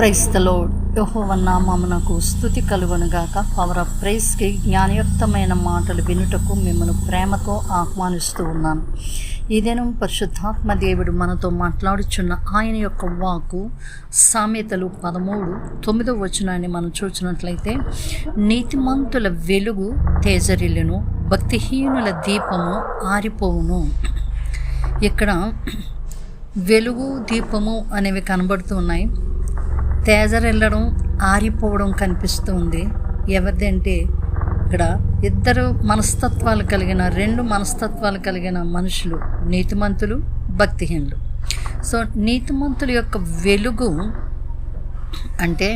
క్రైస్తలో యహోవన్నామమునకు స్థుతి కలుగునుగాక power of ప్రైస్కి జ్ఞానయుక్తమైన మాటలు వినుటకు మిమ్మల్ని ప్రేమతో ఆహ్వానిస్తూ ఉన్నాను. ఇదేను పరిశుద్ధాత్మ దేవుడు మనతో మాట్లాడుచున్న ఆయన యొక్క వాకు సామెతలు పదమూడు తొమ్మిదో వచనాన్ని మనం చూసినట్లయితే నీతిమంతుల వెలుగు తేజరిల్లును భక్తిహీనుల దీపము ఆరిపోవును. ఇక్కడ వెలుగు దీపము అనేవి కనబడుతున్నాయి తేజరెళ్ళడం ఆరిపోవడం కనిపిస్తుంది. ఎవరిది అంటే ఇక్కడ ఇద్దరు మనస్తత్వాలు కలిగిన రెండు మనస్తత్వాలు కలిగిన మనుషులు నీతిమంతులు భక్తిహీనులు. సో నీతిమంతుల యొక్క వెలుగు అంటే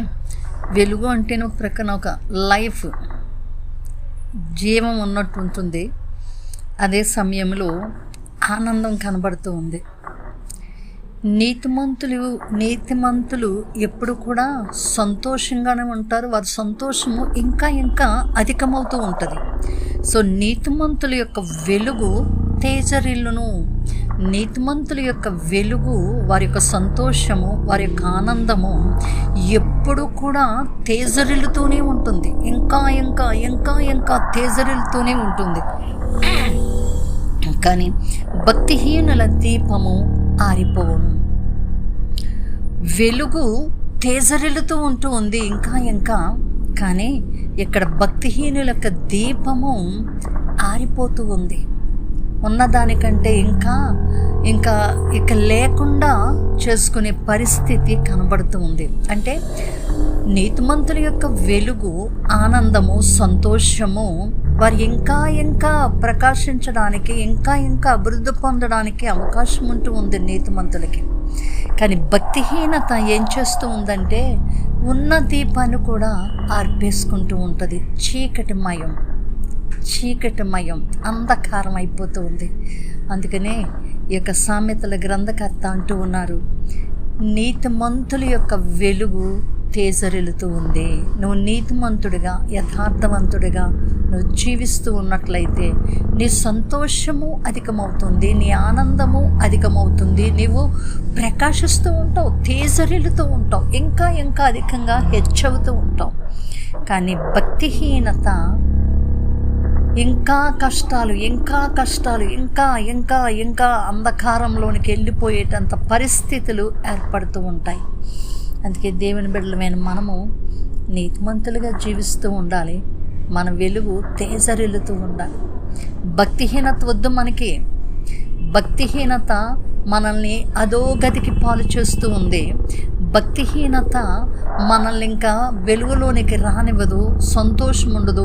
వెలుగు అంటే ఒక ప్రక్కన ఒక లైఫ్ జీవం ఉన్నట్టు ఉంటుంది. అదే సమయంలో ఆనందం కనబడుతూ ఉంది నీతిమంతులు నీతిమంతులు ఎప్పుడు కూడా సంతోషంగానే ఉంటారు. వారి సంతోషము ఇంకా ఇంకా అధికమవుతూ ఉంటుంది. సో నీతిమంతుల యొక్క వెలుగు తేజరిల్లును. నీతిమంతుల యొక్క వెలుగు వారి యొక్క సంతోషము వారి యొక్క ఆనందము ఎప్పుడు కూడా తేజరిల్లుతూనే ఉంటుంది. ఇంకా ఇంకా ఇంకా ఇంకా తేజరిల్లుతూనే ఉంటుంది. కానీ భక్తిహీనుల దీపము ఆరిపోవును. వెలుగు తేజరిల్లుతూ ఉంటూ ఉంది ఇంకా ఇంకా కానీ ఇక్కడ భక్తిహీనుల యొక్క దీపము ఆరిపోతూ ఉంది. ఉన్నదానికంటే ఇంకా ఇంకా ఇక లేకుండా చేసుకునే పరిస్థితి కనబడుతూ ఉంది. అంటే నీతిమంతుల యొక్క వెలుగు ఆనందము సంతోషము వారు ఇంకా ఇంకా ప్రకాశించడానికి ఇంకా ఇంకా అభివృద్ధి పొందడానికి అవకాశం ఉంటూ ఉంది నీతిమంతులకి. కానీ భక్తిహీనత ఏం చేస్తూ ఉందంటే ఉన్న దీపాన్ని కూడా ఆర్పేసుకుంటూ ఉంటుంది. చీకటిమయం చీకటిమయం అంధకారం అయిపోతూ ఉంది. అందుకనే ఈ యొక్క సామెతల గ్రంథకర్త అంటూ ఉన్నారు నీతిమంతుల యొక్క వెలుగు తేజరిల్లుతూ ఉంది. నువ్వు నీతిమంతుడిగా యథార్థవంతుడిగా నువ్వు జీవిస్తూ ఉన్నట్లయితే నీ సంతోషము అధికమవుతుంది నీ ఆనందము అధికమవుతుంది. నీవు ప్రకాశిస్తూ ఉంటావు తేజరిల్లుతూ ఉంటావు ఇంకా ఇంకా అధికంగా హెచ్చవుతూ ఉంటావు. కానీ భక్తిహీనత ఇంకా కష్టాలు ఇంకా కష్టాలు ఇంకా ఇంకా ఇంకా అంధకారంలోనికి వెళ్ళిపోయేటంత పరిస్థితులు ఏర్పడుతూ ఉంటాయి. అందుకే దేవుని బిడ్డలమైన మనము నీతిమంతులుగా జీవిస్తూ ఉండాలి. మన వెలుగు తేజరిల్లుతూ ఉండాలి. భక్తిహీనత వద్దు మనకి. భక్తిహీనత మనల్ని అధోగతికి పాలు చేస్తూ ఉంది. భక్తిహీనత మనల్ని ఇంకా వెలుగులోనికి రానివ్వదు సంతోషం ఉండదు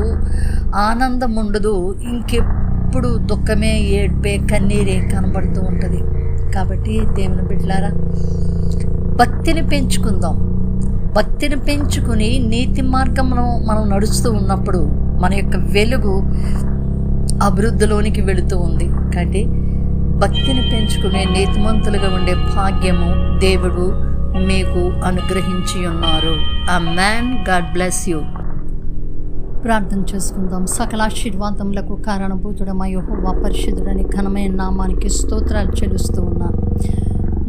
ఆనందం ఉండదు ఇంకెప్పుడు దుఃఖమే ఏడ్పే కన్నీరే కనబడుతూ ఉంటుంది. కాబట్టి దేవుని బిడ్డలారా భక్తిని పెంచుకుందాం. భక్తిని పెంచుకుని నీతి మార్గంలో మనం నడుస్తూ ఉన్నప్పుడు మన యొక్క వెలుగు అభివృద్ధిలోనికి వెళుతూ ఉంది. కాబట్టి భక్తిని పెంచుకునే నీతిమంతులుగా ఉండే భాగ్యము దేవుడు మీకు అనుగ్రహించి ఉన్నారు. ఆ మ్యాన్ గాడ్ బ్లెస్ యూ ప్రార్థన చేసుకుందాం. సకల ఆశీర్వాదములకు కారణభూతుడమై యెహోవా పరిశుద్ధుడని ఘనమైన నామానికి స్తోత్రాలు చెల్లిస్తూ ఉన్నాను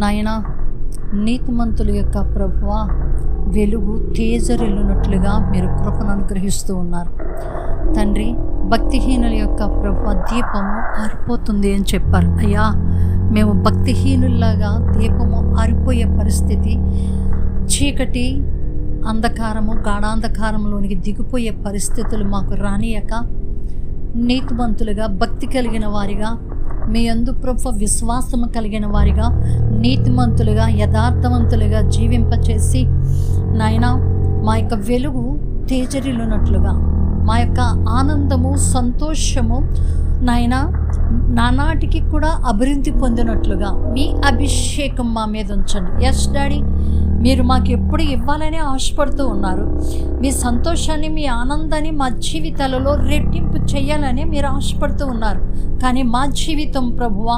నాయన నీతిమంతుల యొక్క ప్రభువా వెలుగు తేజరిల్లునట్లుగా మీరు కృపను అనుగ్రహిస్తూ ఉన్నారు. తండ్రి భక్తిహీనుల యొక్క ప్రభు దీపము ఆరిపోతుంది అని చెప్పారు. అయ్యా మేము భక్తిహీనుల్లాగా దీపము ఆరిపోయే పరిస్థితి చీకటి అంధకారము గాఢాంధకారంలోనికి దిగిపోయే పరిస్థితులు మాకు రానియక నీతివంతులుగా భక్తి కలిగిన వారిగా మీ అందు ప్రభు విశ్వాసము కలిగిన వారిగా నీతిమంతులుగా యథార్థవంతులుగా జీవింపచేసి నాయన మా యొక్క వెలుగు తేజరిల్లునట్లుగా మా యొక్క ఆనందము సంతోషము నాయన నానాటికి కూడా అభివృద్ధి పొందినట్లుగా మీ అభిషేకం మా మీద ఉంచండి. ఎస్ డాడీ మీరు మాకు ఎప్పుడు ఇవ్వాలని ఆశపడుతూ ఉన్నారు. మీ సంతోషాన్ని మీ ఆనందాన్ని మా జీవితాలలో రెట్టింపు చేయాలని మీరు ఆశపడుతూ ఉన్నారు. కానీ మా జీవితం ప్రభువ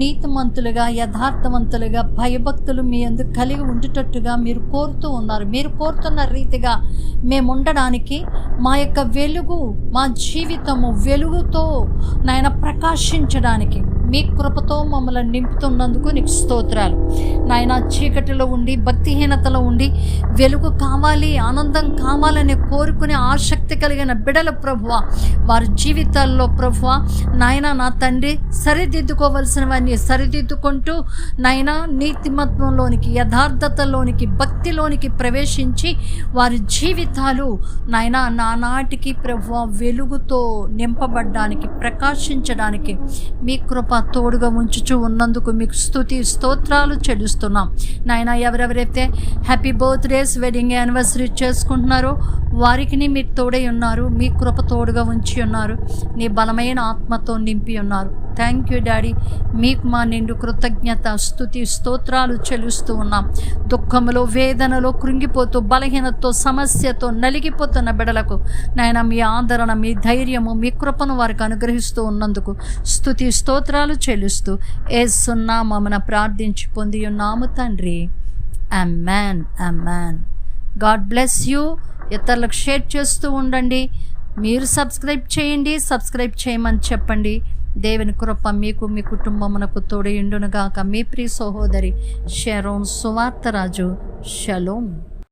నీతిమంతులుగా యథార్థవంతులుగా భయభక్తులు మీ అందుకు కలిగి ఉండేటట్టుగా మీరు కోరుతూ ఉన్నారు. మీరు కోరుతున్న రీతిగా మేము ఉండడానికి మా యొక్క వెలుగు మా జీవితము వెలుగుతో నాయన ప్రకాశించడానికి మీ కృపతో మమ్మల్ని నింపుతున్నందుకు నీకు స్తోత్రాలు. నాయన చీకటిలో ఉండి భక్తిహీనతలో ఉండి వెలుగు కావాలి ఆనందం కావాలని కోరుకునే ఆసక్తి కలిగిన బిడల ప్రభువ వారి జీవితాల్లో ప్రభువ నాయన నా తండ్రి సరిదిద్దుకోవలసినవన్నీ సరిదిద్దుకుంటూ నాయన నీతిమత్వంలోనికి యథార్థతలోనికి భక్తిలోనికి ప్రవేశించి వారి జీవితాలు నాయన నానాటికి ప్రభువ వెలుగుతో నింపబడ్డానికి ప్రకాశించడానికి మీ కృప తోడుగా ఉంచుచూ ఉన్నందుకు మీకు స్తుతి స్తోత్రాలు చెల్లిస్తున్నాం. నాయన ఎవరెవరైతే హ్యాపీ బర్త్డేస్ వెడ్డింగ్ యానివర్సరీ చేసుకుంటున్నారో వారికి మీరు తోడై ఉన్నారు మీ కృప తోడుగా ఉంచి ఉన్నారు నీ బలమైన ఆత్మతో నింపి ఉన్నారు. థ్యాంక్ యూ డాడీ మీకు మా నిండు కృతజ్ఞత స్థుతి స్తోత్రాలు చెలుస్తూ ఉన్నాం. దుఃఖములో వేదనలో కృంగిపోతూ బలహీనతో సమస్యతో నలిగిపోతున్న బిడలకు నాయన మీ ఆదరణ మీ ధైర్యము మీ కృపను వారికి అనుగ్రహిస్తూ ఉన్నందుకు స్థుతి స్తోత్రాలు చెల్లిస్తూ ఏ సున్నా మమ్మన ప్రార్థించి పొంది ఉన్నాము తండ్రి. Amen amen God bless you ఇతరులకు షేర్ చేస్తూ ఉండండి. మీరు సబ్స్క్రైబ్ చేయండి. సబ్స్క్రైబ్ చేయమని చెప్పండి. దేవుని కృప మీకు మీ కుటుంబమునకు తోడయుండునుగాక మీ ప్రియ సహోదరి షెరోన్ సువార్తరాజు. షలోం.